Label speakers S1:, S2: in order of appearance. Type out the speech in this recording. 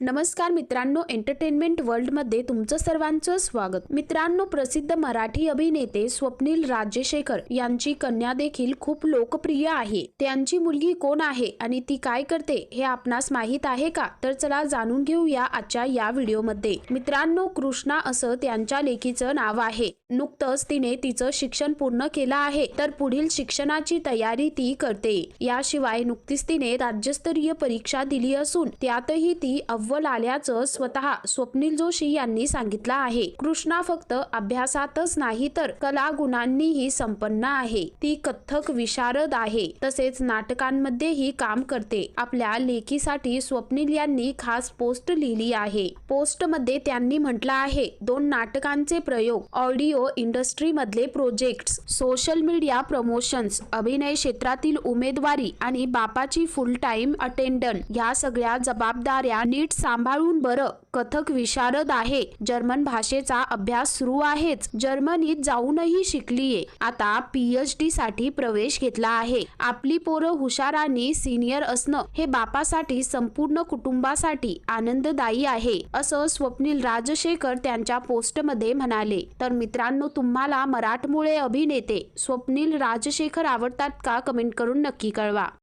S1: नमस्कार मित्रांनो एंटरटेनमेंट वर्ल्डमध्ये तुमचं सर्वांचं स्वागत. मित्रांनो प्रसिद्ध मराठी अभिनेते स्वप्नील राजशेखर यांची कन्या देखील खूप लोकप्रिय आहे. त्यांची मुलगी कोण आहे आणि ती काय करते हे आपणास माहीत आहे का? तर चला जाणून घेऊया आजच्या या व्हिडिओमध्ये. मित्रांनो कृष्णा असं त्यांच्या लेखीचं नाव आहे. नुकतंच तिने तिचं शिक्षण पूर्ण केलं आहे. तर पुढील शिक्षणाची तयारी ती करते. याशिवाय नुकतीच तिने राज्यस्तरीय परीक्षा दिली असून त्यातही ती अव्वल आल्याचं स्वतः स्वप्नील जोशी यांनी सांगितलं आहे. कृष्णा फक्त अभ्यासातच नाही तर कला गुणांनीही संपन्न आहे. ती कथ्थक विशारद आहे. तसेच नाटकांमध्येही काम करते. आपल्या लेखीसाठी स्वप्नील यांनी खास पोस्ट लिहिली आहे. पोस्टमध्ये त्यांनी म्हटलं आहे दोन नाटकांचे प्रयोग ऑडिओ इंडस्ट्री मधले प्रोजेक्ट्स सोशल मीडिया प्रमोशन्स अभिनय क्षेत्रातील उमेदवारी आणि बापाची फुल टाइम अटेंडंट या सगळ्या जबाबदाऱ्या नीट सांभाळून बरं. कथक विशारद आहे. जर्मन भाषेचा अभ्यास सुरू आहेच. जर्मनीत जाऊनही शिकलीये. आता पीएच डी साठी प्रवेश घेतला आहे. आपली पोरं हुशार आणि सिनियर असणं हे बापासाठी संपूर्ण कुटुंबासाठी आनंददायी आहे असं स्वप्नील राजशेखर त्यांच्या पोस्टमध्ये म्हणाले. तर मित्रांनो तुम्हाला मराठमोळे अभिनेते स्वप्नील राजशेखर आवडतात का? कमेंट करून नक्की कळवा.